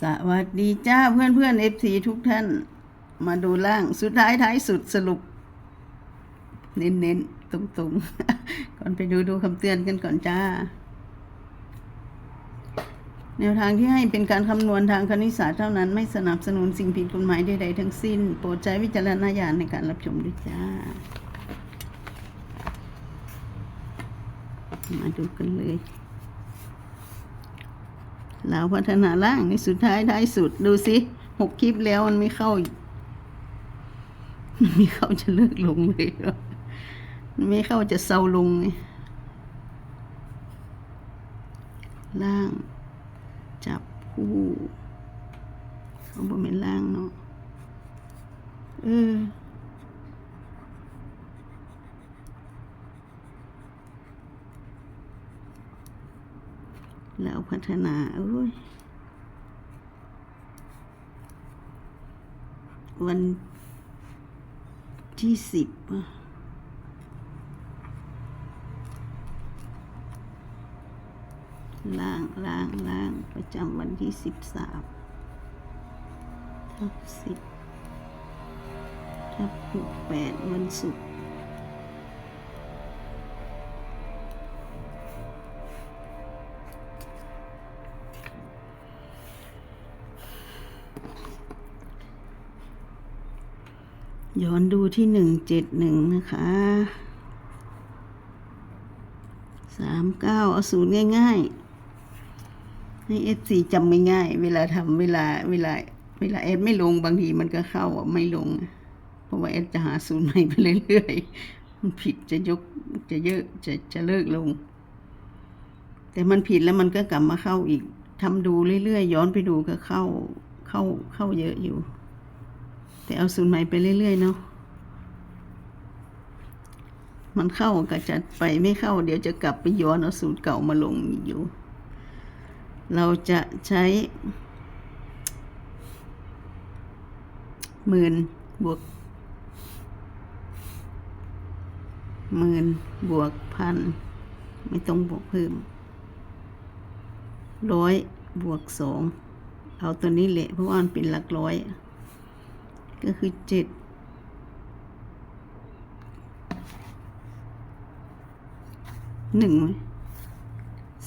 สวัสดีจ้าเพื่อนเพื่อนเอฟซีทุกท่าน มาดูล่างสุดท้ายท้ายสุดสรุป เน้นเน้นๆตรงตรงๆก่อนไปดูดูคำเตือนกันก่อนจ้า แนวทางที่ให้เป็นการคำนวณทางคณิตศาสตร์เท่านั้นไม่สนับสนุนสิ่งผิดกฎหมายใดๆทั้งสิ้น โปรดใช้วิจารณญาณในการรับชมด้วยจ้า มาดูกันเลย เราพัฒนาร่างในสุดท้ายท้ายสุดดูสิหกคลิปแล้วมันไม่เข้า มันไม่เข้าจะเลิกลงเลยมันไม่เข้าจะเศร้าลงไงล่าง จับคู่เขาบอกเป็นล่างเนาะเออ แล้วพัฒนาโอ้ยวันที่สิบล่างล่างล่างประจำวันที่สิบสามทับสิบทับหกแปดวันศุกร์ ย้อนดูที่หนึ่งเจ็ดหนึ่งนะคะสามเก้าเอาศูนย์ง่ายๆ ให้เอฟซีจำไม่ง่าย เวลาทำเวลาเวลา เวลาเอฟไม่ลงบางทีมันก็เข้าอะไม่ลง เพราะว่าเอฟจะหาศูนย์ใหม่ไปเรื่อยๆ มันผิดจะยกจะเยอะจะจะเลิกลง แต่มันผิดแล้วมันก็กลับมาเข้าอีกทำดูเรื่อยๆ ย้อนไปดูก็เข้าเข้าเข้าเยอะอยู่ แต่เอาสูตรใหม่ไปเรื่อย ๆ เนาะมันเข้าก็จัดไปไม่เข้า เดี๋ยวจะกลับไปย้อนเอาสูตรเก่ามาลงอีกอยู่ เราจะใช้หมื่นบวกหมื่นบวกพันไม่ต้องบวกเพิ่มร้อยบวกสองเอาตัวนี้แหละเพราะว่ามันเป็นหลักร้อย ก็คือเจ็ดหนึ่ง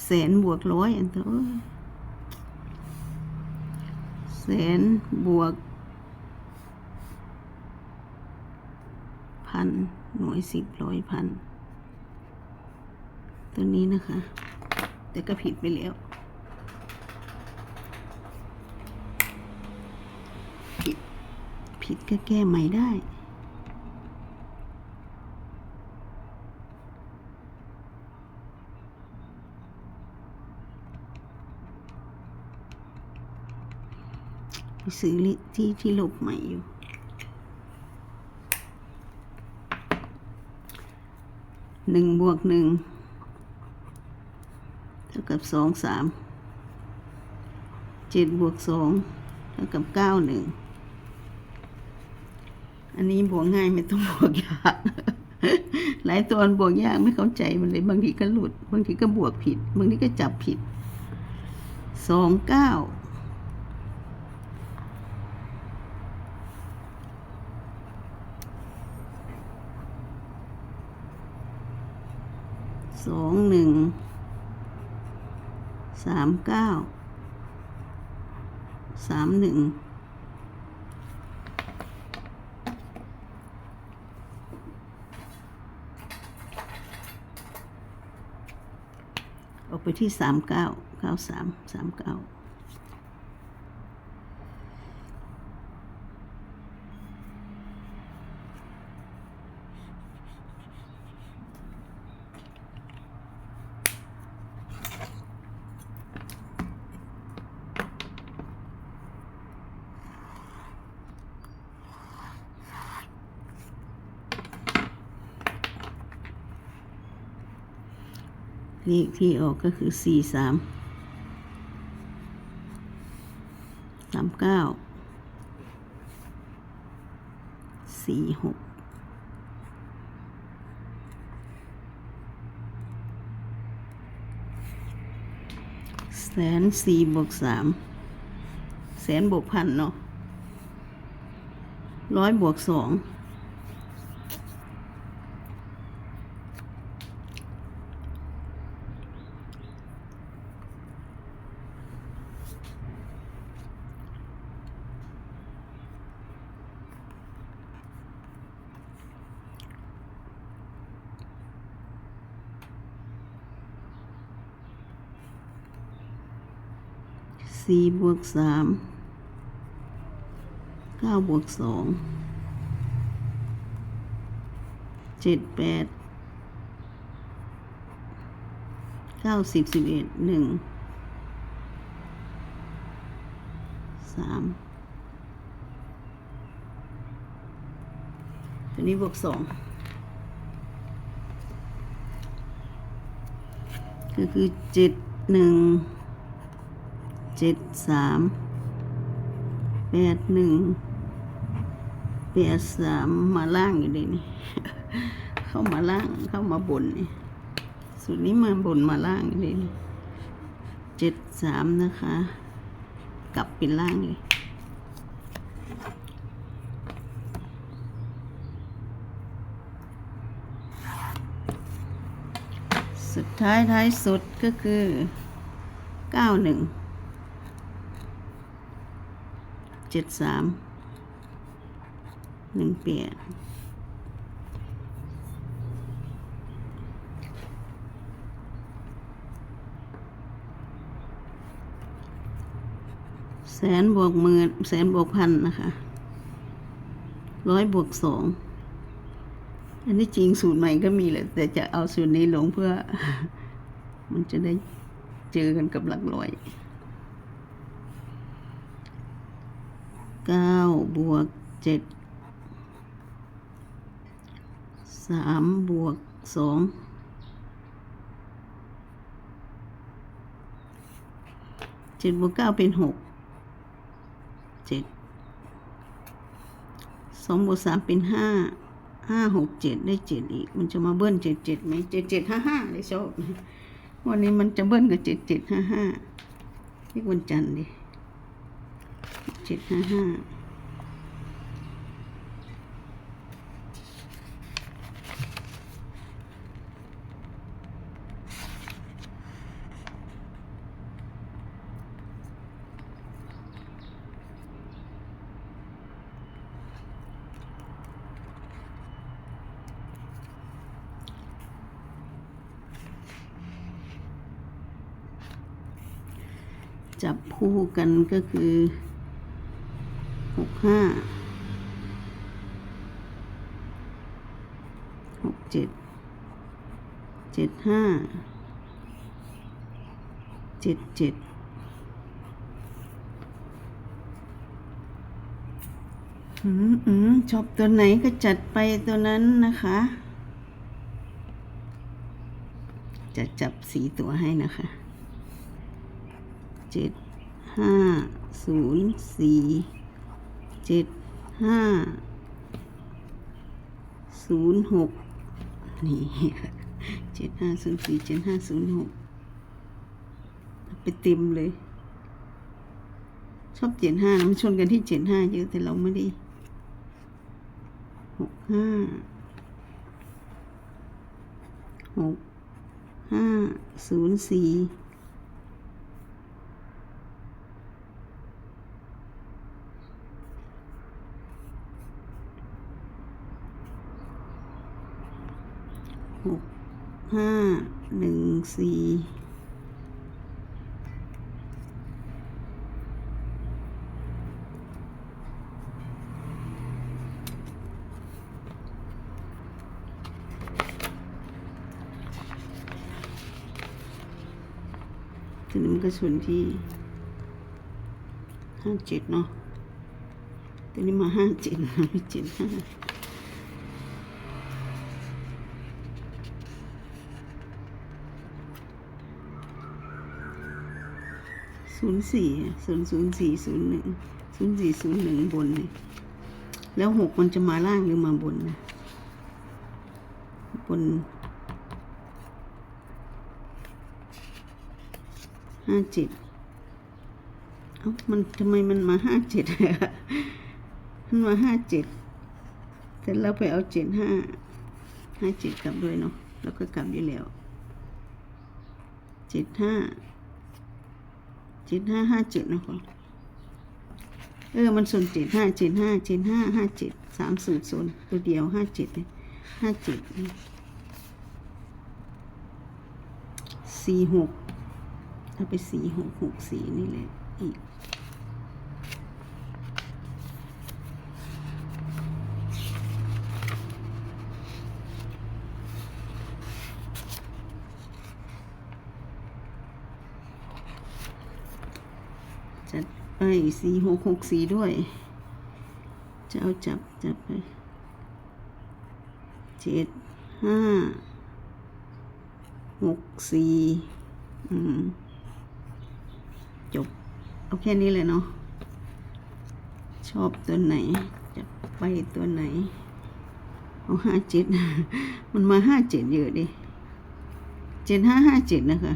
แสนบวกร้อยอันตัวเอ้ยแสนบวก พันหน่วยสิบร้อยพัน ตัวนี้นะคะ แต่ก็ผิดไปแล้ว ผิด ผิด ก็แก้ใหม่ได้ไปซื้อที่ที่ลบใหม่อยู่หนึ่งบวกหนึ่งเท่ากับสองสามเจ็ดบวกสองเท่ากับเก้าหนึ่ง อันนี้บวกง่ายไม่ต้องบวกยากหลายตัวมันบวกยากไม่เข้าใจมันเลย บางทีก็หลุด บางทีก็บวกผิด บางทีก็จับผิดสองเก้าสองหนึ่งสามเก้าสามหนึ่ง ออก ไปที่สามเก้าเก้าสามสามเก้า เลขที่ออกก็คือสี่สามสามเก้าสี่หกแสนสี่บวกสามแสนบวกพันเนาะร้อยบวกสอง สี่บวกสามเก้าบวกสองเจ็ดแปดเก้าสิบสิบเอ็ดหนึ่งสามตัวนี้บวกสองก็คือเจ็ดหนึ่ง เจ็ดสามแปดหนึ่งแปดสามมาล่างอยู่เลยนี่ เข้ามาล่างเข้ามาบนนี่สูตรนี้มาบนมาล่างอยู่เลยนี่เจ็ดสามนะคะ กลับเป็นล่างเลยสุดท้ายท้ายสุดก็คือเก้าหนึ่ง เจ็ดสามหนึ่งแปดแสนบวกหมื่นแสนบวกพันนะคะร้อยบวกสองอันนี้จริงสูตรใหม่ก็มีแหละแต่จะเอาสูตรนี้ลงเพื่อ มันจะได้เจอกันกับหลักร้อย เก้าบวกเจ็ดสามบวกสองเจ็ดบวกเก้าเป็นหกเจ็ดสองบวกสามเป็นห้าห้าหกเจ็ดได้เจ็ดอีก มันจะมาเบิ้ลเจ็ดเจ็ดไหมเจ็ดเจ็ดห้าห้าเลยชอบวันนี้มันจะเบิ้ลกับเจ็ดเจ็ดห้าห้าที่วันจันทร์ดิ เจ็ดห้าห้าจับคู่กันก็คือ หกห้าหกเจ็ดเจ็ดห้าเจ็ดเจ็ดอืมอืมชอบตัวไหนก็จัดไปตัวนั้นนะคะ จะจับสีตัวให้นะคะเจ็ดห้าศูนย์สี่ เจ็ดห้าศูนย์หกนี่ค่ะเจ็ดห้าศูนย์สี่เจ็ดห้าศูนย์หกไปเต็มเลย ชอบเจ็ดห้ามันชนกันที่เจ็ดห้าเยอะแต่เราไม่ได้หกห้าหกห้าศูนย์สี่ หกห้า งสี่ทีนี้มันก็ส่วนที่ห้าเจ็ดเนาะทีนี้มาห้าเจ็ดไม่เจ็ดห้า ศูนย์สี่ศูนย์ศูนย์สี่ศูนย์หนึ่งศูนย์สี่ศูนย์หนึ่งบนนี่แล้วหกมันจะมาล่างหรือมาบนนะบนห้าเจ็ดเอ้ามันทำไมมันมาห้าเจ็ดมันมาห้าเจ็ดเสร็จแล้วไปเอาเจ็ดห้าห้าเจ็ดกลับด้วยเนาะแล้วก็กลับอยู่แล้วเจ็ดห้า เจ็ดห้าห้าเจ็ดนะคะเออ มันส่วนเจ็ดห้าเจ็ดห้าเจ็ดห้าห้าเจ็ดสามสูตรส่วนตัวเดียวห้าเจ็ดห้าเจ็ดสี่หกเอาไปสี่หกหกสี่นี่แหละอีก จัดไปสี่หกหกสี่ด้วย จะเอาจับจับไปเจ็ดห้าหกสี่อืมจบ เอาแค่นี้เลยเนาะ ชอบตัวไหน จะไปตัวไหน เอาห้าเจ็ดมันมาห้าเจ็ดเยอะดิเจ็ดห้าห้าเจ็ดนะคะ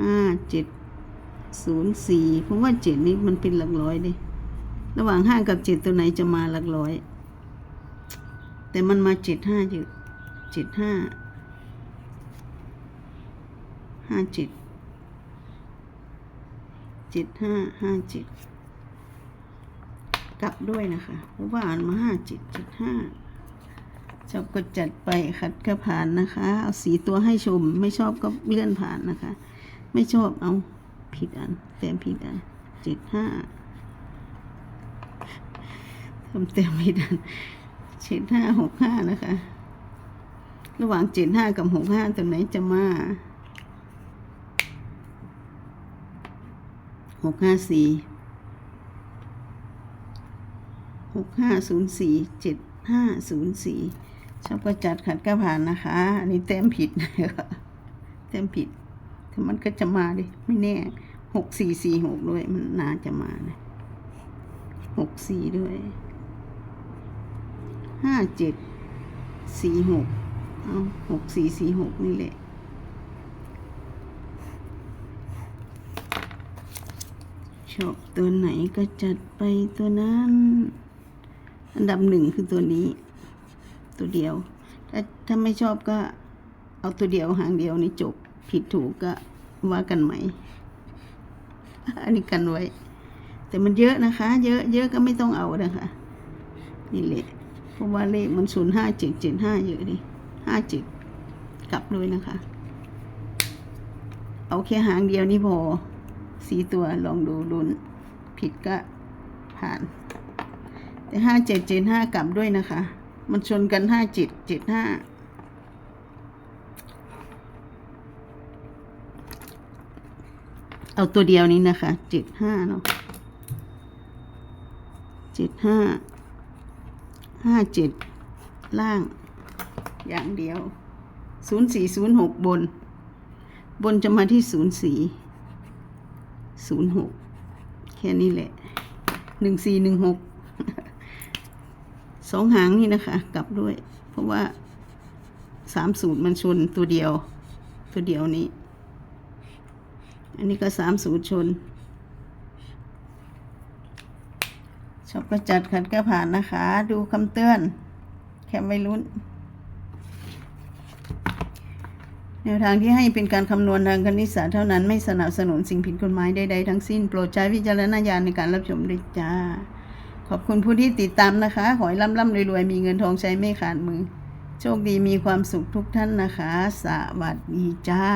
ห้าเจ็ด ศูนย์สี่เพราะว่าเจ็ดนี้มันเป็นหลักร้อยดิระหว่างห้ากับเจ็ดตัวไหนจะมาหลักร้อย แต่มันมาเจ็ดห้าอยู่เจ็ดห้าห้าเจ็ดเจ็ดห้าห้าเจ็ดกลับด้วยนะคะเพราะว่าอ่านมาห้าเจ็ดเจ็ดห้าชอบก็จัดไปขัดก็ผ่านนะคะ เอาสีตัวให้ชม ไม่ชอบก็เลื่อนผ่านนะคะ ไม่ชอบเอา ผิดอันเต็มผิดอันเจ็ดห้าทำเต็มผิดอันเจ็ดห้าหกห้านะคะ ระหว่างเจ็ดห้ากับหกห้าตัวไหนจะมาหกห้าสี่หกห้าศูนย์สี่เจ็ดห้าศูนย์สี่ชอบก็จัดขัดก็ผ่านนะคะ อันนี้เต็มผิดนะคะเต็มผิด มันก็จะมาดิไม่แน่หกสี่สี่หกด้วย มันน่าจะมานะหกสี่ด้วยห้าเจ็ดสี่หกเอาหกสี่สี่หกนี่แหละชอบตัวไหนก็จัดไปตัวนั้น อันดับหนึ่งคือตัวนี้ ตัวเดียว ถ้าถ้าไม่ชอบก็เอาตัวเดียวหางเดียวนี่จบ ผิดถูกก็ว่ากันไหมอันนี้กันไว้ แต่มันเยอะนะคะ เยอะเยอะก็ไม่ต้องเอานะคะนี่แหละเพราะว่าเลขมันศูนย์ห้าเจ็ดเจ็ดห้าเยอะดิห้าเจ็ดกลับด้วยนะคะ เอาแค่หางเดียวนี่พอสีตัวลองดูลุ้น ผิดก็ผ่าน แต่ห้าเจ็ดเจ็ดห้ากลับด้วยนะคะ มันชนกันห้าเจ็ดเจ็ดห้า เอาตัวเดียวนี้นะคะเจ็ดห้าเนาะเจ็ดห้าห้าเจ็ดล่าง อย่างเดียวศูนย์สี่ศูนย์หกบน บนจะมาที่ศูนย์สี่ศูนย์หกแค่นี้แหละหนึ่งสี่หนึ่งหกสองหางนี่นะคะ กลับด้วย เพราะว่าสามสูตรมันชนตัวเดียว ตัวเดียวนี้ อันนี้ก็สามสูตรชน ชอบก็จัดขัดก็ผ่านนะคะ ดูคำเตือน แค่ไม่ลุ้น แนวทางที่ให้เป็นการคำนวณทางคณิตศาสตร์เท่านั้นไม่สนับสนุนสิ่งผิดกฎหมายใดๆทั้งสิ้น โปรดใช้วิจารณญาณในการรับชมด้วยจ้า ขอบคุณผู้ที่ติดตามนะคะ ขอให้ร่ำๆรวยๆมีเงินทองใช้ไม่ขาดมือโชคดีมีความสุขทุกท่านนะคะ สวัสดีจ้า